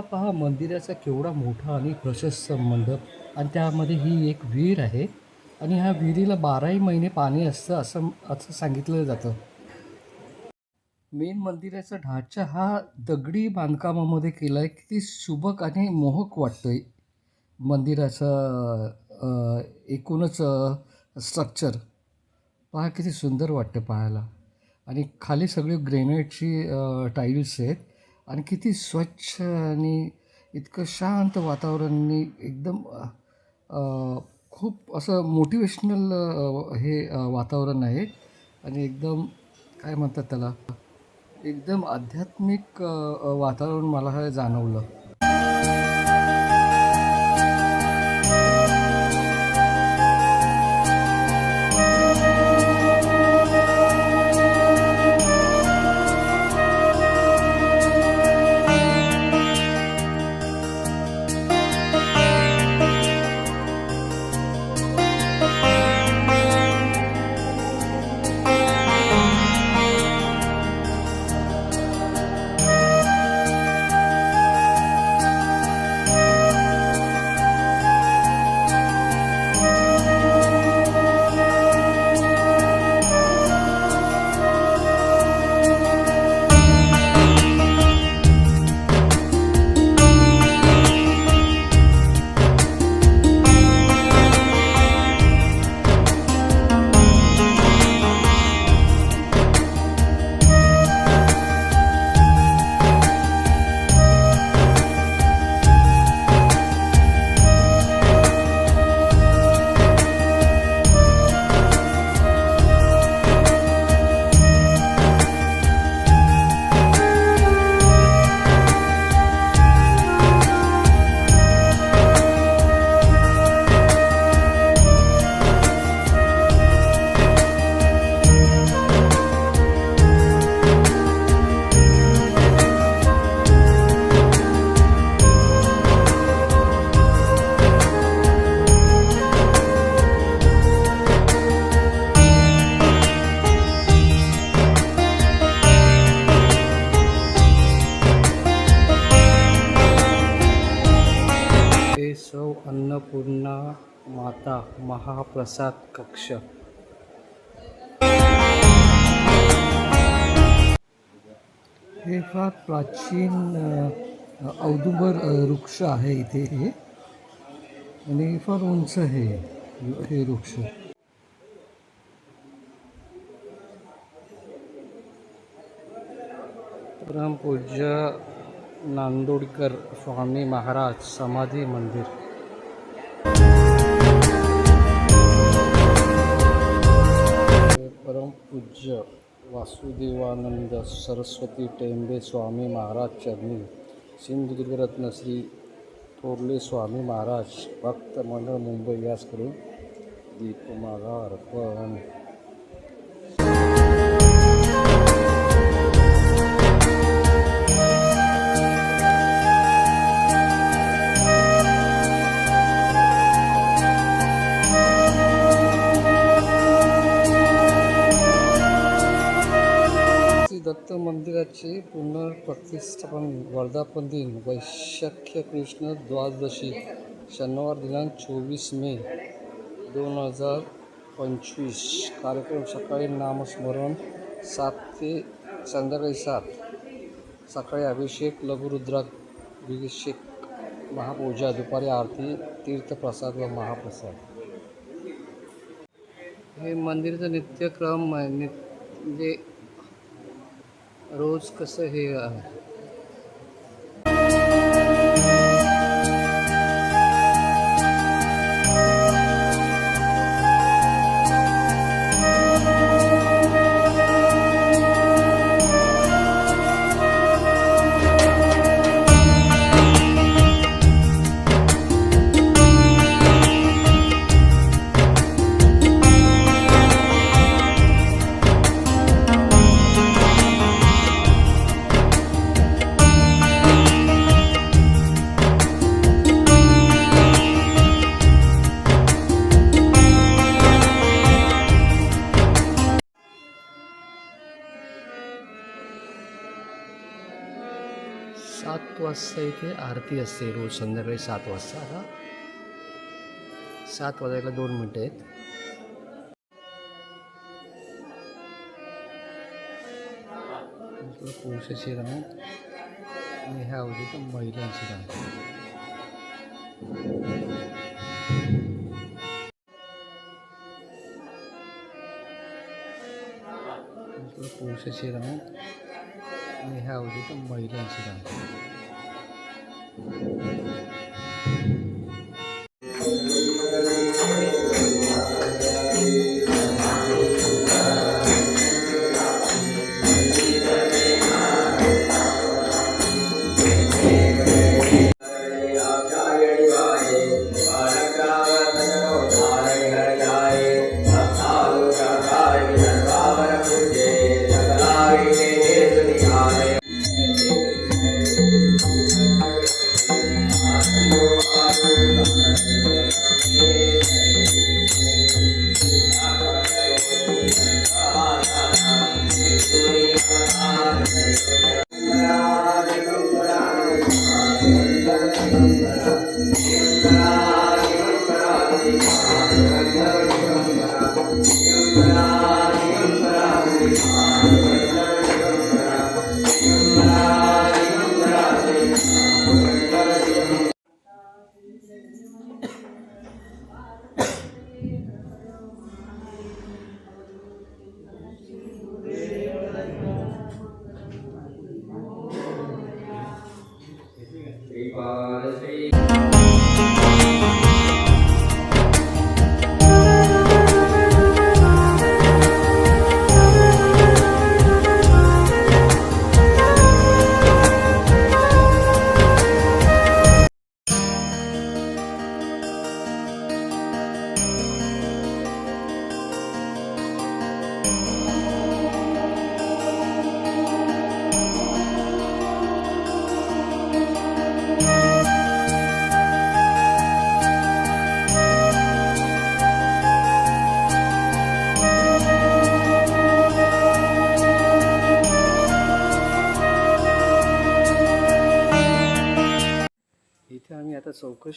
हा पहा मंदिराचा केवढा मोठा आणि प्रशस्त मंडप आणि त्यामध्ये ही एक विहीर आहे आणि ह्या विहिरीला बाराही महिने पाणी असतं असं असं सांगितलं जातं. मेन मंदिराचा ढाचा हा दगडी बांधकामामध्ये केला आहे किती सुबक आणि मोहक वाटतं मंदिराचं एकूणच स्ट्रक्चर पहा किती सुंदर वाटतं पाहायला. आणि खाली सगळे ग्रेनाईटची टाईल्स आहेत. आणि किती स्वच्छ आणि इतकं शांत वातावरणाने एकदम खूप असं मोटिवेशनल हे वातावरण आहे. आणि एकदम काय म्हणतात त्याला एकदम आध्यात्मिक वातावरण मला हे जाणवलं. माता महाप्रसाद कक्ष. हे फार प्राचीन औदुंबर वृक्ष आहे इथे हे. आणि फार उंच आहे हे वृक्ष. परमपूज्य नांदोडकर स्वामी महाराज समाधी मंदिर. पूज्य वासुदेवानंद सरस्वती टेंबे स्वामी महाराज चरणी सिंधुदुर्गरत्न श्री थोरले स्वामी महाराज भक्त मंडळ मुंबई याचकडून दीपमाला अर्पण. मंदिराचे पुनर्प्रतिष्ठापन वर्धापन दिन वैशाख्य कृष्ण द्वादशी शनिवार दिनांक चोवीस मे दोन हजार पंचवीस. कार्यक्रम सकाळी नामस्मरण सात ते संध्याकाळी सात. सकाळी अभिषेक लघुरुद्राभिषेक महापूजा दुपारी आरती तीर्थप्रसाद व महाप्रसाद. हे मंदिराचं नित्यक्रम नि म्हणजे रोज कसं हे वाजता इथे आरती असते रोज संध्याकाळी सात वाजता. आता सात वाजायला दोन मिनटं आहेत. पुरुषाची रांग आणि ह्या अवधी तर महिलांची रांग पुरुषाची रांग आणि ह्या अवधी तर महिलांची रांग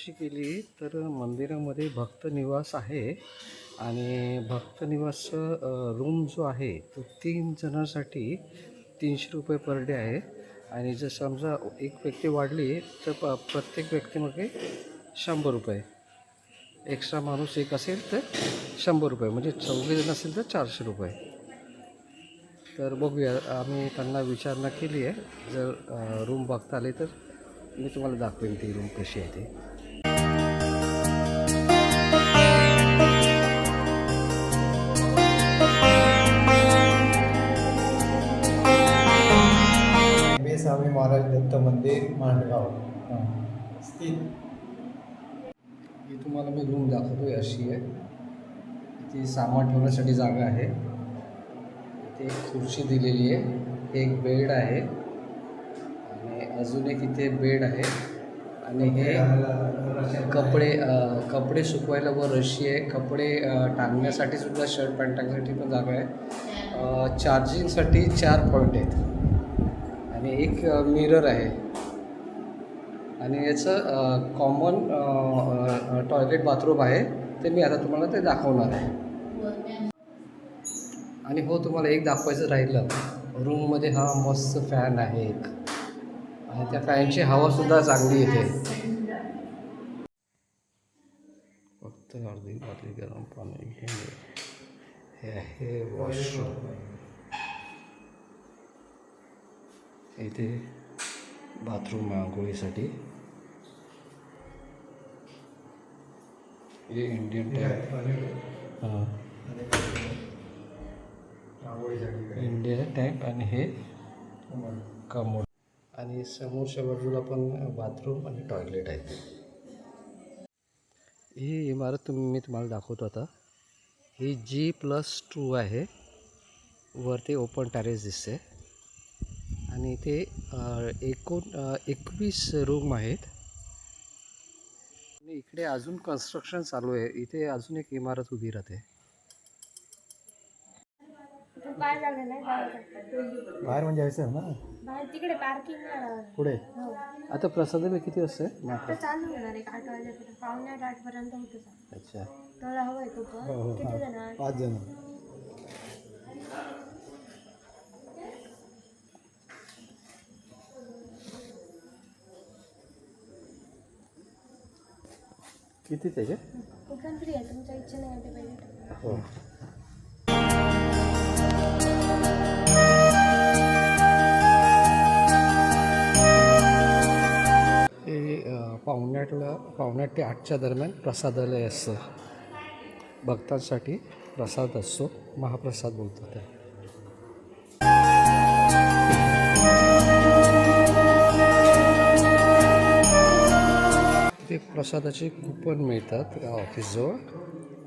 चौकशी केली तर मंदिरामध्ये भक्त निवास आहे. आणि भक्त निवासचं रूम जो आहे तो तीन जणांसाठी तीनशे रुपये पर डे आहे. आणि जर समजा एक व्यक्ती वाढली तर प प्रत्येक व्यक्तीमागे शंभर रुपये. एक्स्ट्रा माणूस एक असेल तर शंभर रुपये. म्हणजे चौघे जण असेल तर चारशे रुपये. तर बघूया आम्ही त्यांना विचारणा केली आहे. जर रूम बघता आले तर मी तुम्हाला दाखवेन ती रूम कशी आहे ती. स्वामी महाराज दत्त मंदिर मांडगाव. स्थित. ही तुम्हाला मी रूम दाखवतो अशी आहे. ती सामान ठेवण्यासाठी जागा आहे. इथे एक खुर्ची दिलेली आहे. एक बेड आहे. आणि अजून एक इथे बेड आहे. आणि हे कपडे कपडे सुकवायला वर रशी आहे. कपडे टांगण्यासाठी सुद्धा शर्ट पॅन्ट टाकण्यासाठी पण जागा आहे. चार्जिंगसाठी चार पॉईंट आहेत. आणि एक मिरर आहे. आणि याचं कॉमन टॉयलेट बाथरूम आहे. ते मी आता तुम्हाला ते दाखवणार आहे. आणि हो तुम्हाला एक दाखवायचं राहिलं. रूममध्ये हा मस्त फॅन आहे एक. आणि त्या फॅनची हवासुद्धा चांगली येते. फक्त अर्धी बाटली गरम पाणी घेणे हे आहे वॉशरूम इथे बाथरूम आहे आंघोळीसाठी हे इंडियन टॅप हां. इंडिया टँक आणि हे कमोड आणि समोरच्या बाजूला पण बाथरूम आणि टॉयलेट आहे ही इमारत तुम्ही मी तुम्हाला दाखवतो आता. ही जी प्लस टू आहे. वरती ओपन टॅरेस दिसते. आणि इथे एकूण एकवीस रूम आहेत. आणि इकडे अजून कन्स्ट्रक्शन चालू आहे. इथे अजून एक इमारत उभी राहते. बाहेर म्हणजे असं ना? बाहेर तिकडे पार्किंग पुढे? हो. आता प्रसाद किती वाजता आहे? आता चालू होणार एक आठ वाजेपर्यंत. पावणे आठ आठपर्यंत होतं. अच्छा. तुला हवंय तू हो हो? पाच जण. किती त्याचे फ्री आहे तुमच्या इच्छा नाही आहे ते पाहिजे. हो. आठ ते आठच्या दरम्यान प्रसादालय असतं. भक्तांसाठी प्रसाद असतो महाप्रसाद बोलतो त्या ते प्रसादाचे कुपन मिळतात ऑफिसजवळ.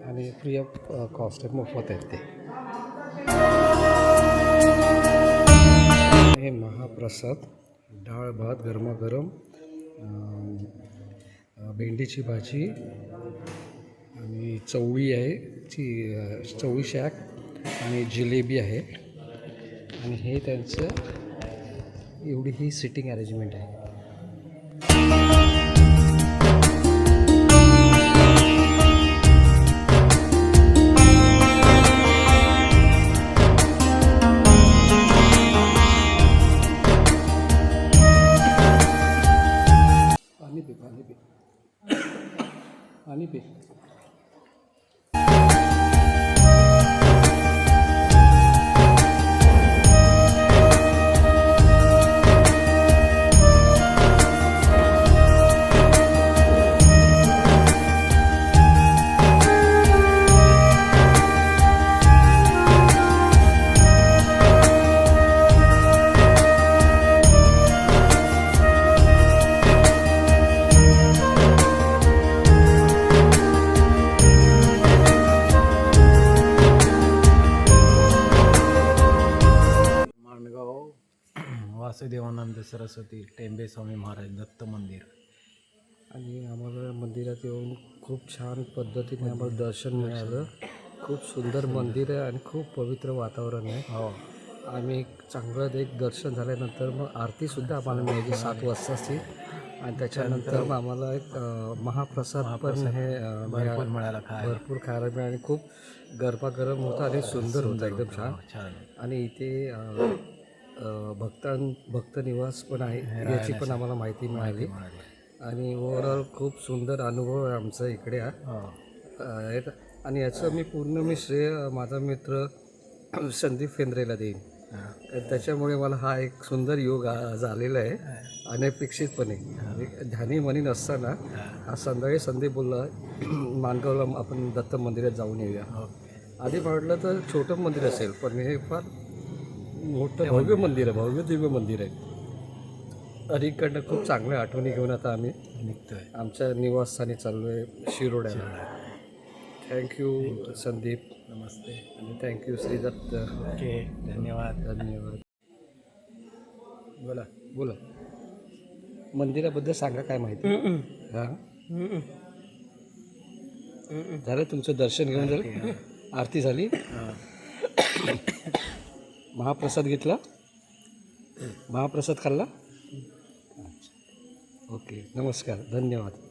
आणि फ्री ऑफ कॉस्ट आहे मोफत आहेत ते. हे महाप्रसाद डाळ भात गरमागरम भेंडीची भाजी आणि चवळी आहे ची चवळी शाक आणि जिलेबी आहे. आणि हे त्यांचं एवढी ही सिटिंग अरेंजमेंट आहे. वासुदेवानंद सरस्वती टेंबे स्वामी महाराज दत्त मंदिर. आणि आम्हाला मंदिरात येऊन खूप छान पद्धतीने आम्हाला दर्शन मिळालं. खूप सुंदर मंदिर आहे आणि खूप पवित्र वातावरण आहे. हो. आम्ही चांगलं एक दर्शन झाल्यानंतर मग आरतीसुद्धा आम्हाला मिळाली सात वाजताची. आणि त्याच्यानंतर मग आम्हाला एक महाप्रसाद पण हे भरपूर मिळाला. खायला. भरपूर खायला मिळालं आणि खूप गरमागरम होता आणि सुंदर होता एकदम छान. छान. आणि इथे भक्तां भक्त निवास पण आहे याची पण आम्हाला माहिती मिळाली. आणि ओव्हरऑल खूप सुंदर अनुभव आहे आमचा इकडे हा. हो. आहेत. आणि याचं मी पूर्ण मी श्रेय माझा मित्र संदीप फेंद्रेला देईन. त्याच्यामुळे मला हा एक सुंदर योग झालेला आहे. अनपेक्षितपणे. ध्यानी मनी नसताना आज संध्याकाळी संदीप बोलला माणगावला आपण दत्त मंदिरात जाऊन येऊया. आधी म्हटलं तर छोटं मंदिर असेल पण हे फार मोठं भव्य मंदिर आहे भव्य दिव्य मंदिर आहे. अलीकडनं खूप चांगल्या आठवणी घेऊन आता आम्ही निघतोय. आमच्या निवासस्थानी चाललो आहे शिरोड्याला. थँक्यू संदीप. नमस्ते. आणि थँक्यू श्रीदत्त. ओके धन्यवाद. धन्यवाद. बोला बोला. मंदिराबद्दल सांगा काय माहिती? हां? झालं तुमचं दर्शन घेऊन झालं आरती झाली? महाप्रसाद घेतला? महाप्रसाद खाल्ला? ओके नमस्कार धन्यवाद.